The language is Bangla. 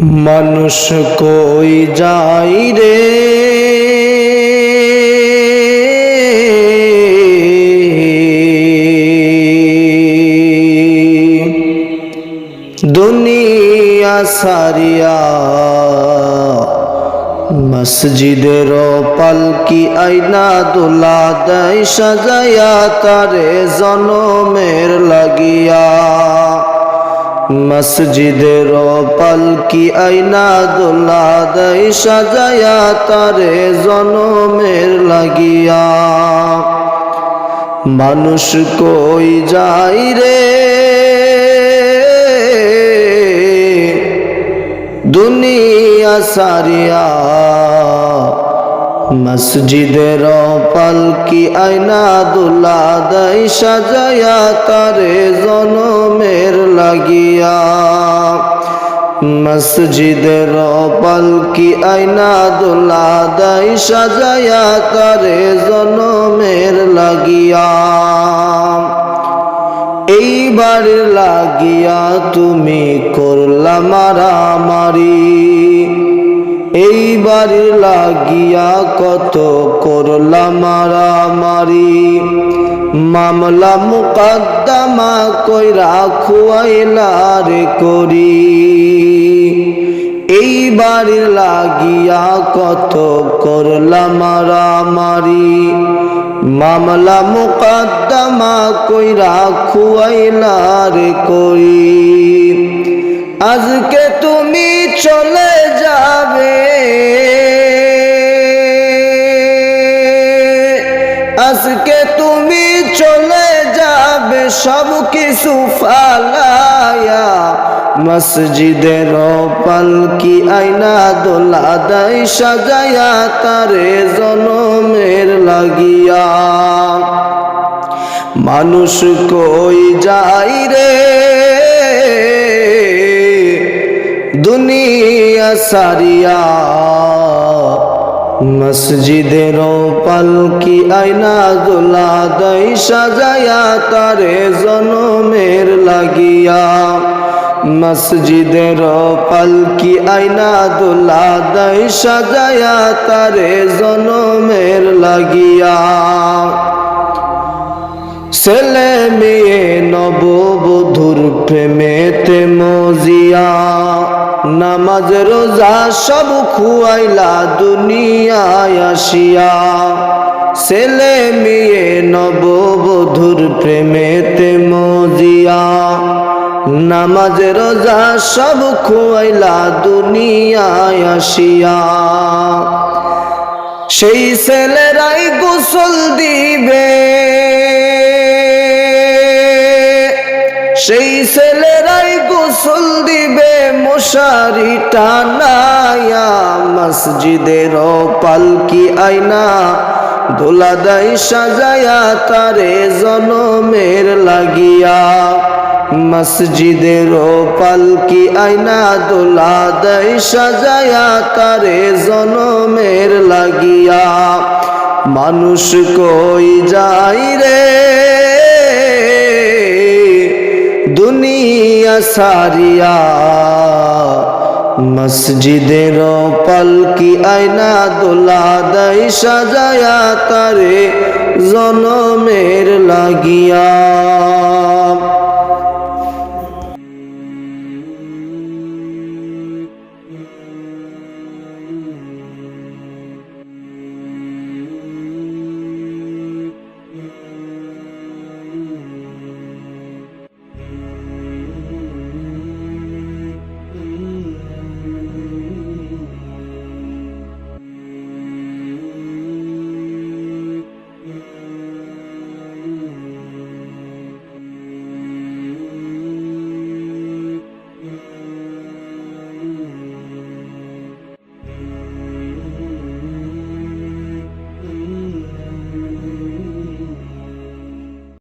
মানুষ কই যাই রে? দুনিয়া সারিয়া মসজিদের পালকি আইনা দোলা দেয় সাজায়া, তারে জনমের লাগিয়া মসজিদের পালকি আইনা দোলা দেয় সাজায়া তারে জনমের লাগিয়া। মানুষ কই যাই রে? দুনিয়া সারিয়া। মসজিদের পালকি আয়না দুলা দেয় সাজায়া তারে জনমের লাগিয়া। মসজিদের পালকি আইনা দুলা দাই সাজায়া তারে জনমের লাগিয়া। এইবার লাগিয়া তুমি করলা মারামারি। এইবার লাগিয়া কত করলা মারা মারামারি। মামলা মুকদ্দমা কইরা রে করি। এইবার লাগিয়া কত করলা মারা মারামারি। মামলা মুকদ্দমা কইরা রে করি। আজকে তুমি চলে যাবে আজকে তুমি চলে যাবে, সব কিছু ফালায়া মসজিদের পালকি আইনা দোলা দাই সাজায়া তারে জনমের লাগিয়া। মানুষ কই যাই রে? দুনিয়া সারিয়া মসজিদের পালকি আইনা দোলা দই সাজায়া তারে জনমের লাগিয়া। মসজিদের পালকি আইনা দোলা দই সাজায়া তারে জনমের লাগিয়া। ছেলে মেয়ে নববধুর প্রেমেতে মজিয়া, নামাজ, রোজা সব খুয়াইলা দুনিয়ায় আসিয়া। ছেলে মেয়ে, নববধুর প্রেমেতে মজিয়া, নামাজ, রোজা সব খুয়াইলা দুনিয়ায় আসিয়া। সেই ছেলেরাই গোসল দিবে। সেই ছেলেরাই গোসল দিবে, মশারি টানায়া মসজিদের পালকি আইনা দোলা দাই সাজায়া তারে জনমের লাগিয়া। মসজিদের পালকি আইনা দোলা দাই সাজায়া তারে জনমের লাগিয়া। মানুষ কই যাই রে? সারিয়া। মসজিদের পালকি আয়না দোলা দাই সাজায়া তারে জনমের লাগিয়া।